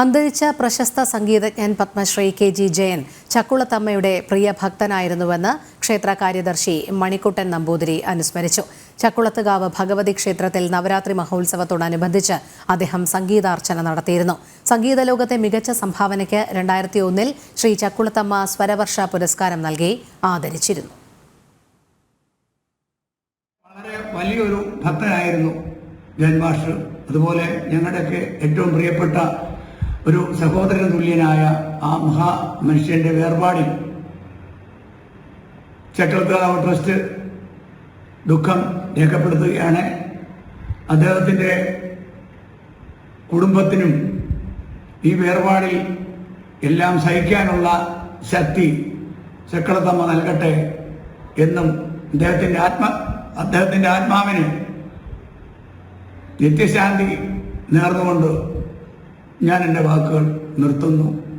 അന്തരിച്ച പ്രശസ്ത സംഗീതജ്ഞൻ പത്മശ്രീ കെ ജി ജയൻ ചക്കുളത്തമ്മയുടെ പ്രിയ ഭക്തനായിരുന്നുവെന്ന് ക്ഷേത്ര കാര്യദർശി മണിക്കുട്ടൻ നമ്പൂതിരി അനുസ്മരിച്ചു. ചക്കുളത്തുകാവ് ഭഗവതി ക്ഷേത്രത്തിൽ നവരാത്രി മഹോത്സവത്തോടനുബന്ധിച്ച് അദ്ദേഹം സംഗീതാർച്ചന നടത്തിയിരുന്നു. സംഗീത ലോകത്തെ മികച്ച സംഭാവനയ്ക്ക് രണ്ടായിരത്തി ഒന്നിൽ ശ്രീ ചക്കുളത്തമ്മ സ്വരവർഷ പുരസ്കാരം നൽകി ആദരിച്ചിരുന്നു. വളരെ വലിയൊരു ഭക്തനായിരുന്നു ജന്മാഷ് അതുപോലെ ഞങ്ങളുടെയൊക്കെ ഏറ്റവും പ്രിയപ്പെട്ട ഒരു സഹോദരൻ തുല്യനായ ആ മഹാ മനുഷ്യന്റെ വേർപാടിൽ ചക്രത്താവ് ട്രസ്റ്റ് ദുഃഖം രേഖപ്പെടുത്തുകയാണ്. അദ്ദേഹത്തിന്റെ കുടുംബത്തിനും ഈ വേർപാടിൽ എല്ലാം സഹിക്കാനുള്ള ശക്തി ചക്രത്തമ്മ നൽകട്ടെ എന്നും അദ്ദേഹത്തിന്റെ ആത്മ അദ്ദേഹത്തിന്റെ ആത്മാവിന് നിത്യശാന്തി നേർന്നുകൊണ്ട് ഞാൻ എന്റെ വാക്കുകൾ നിർത്തുന്നു.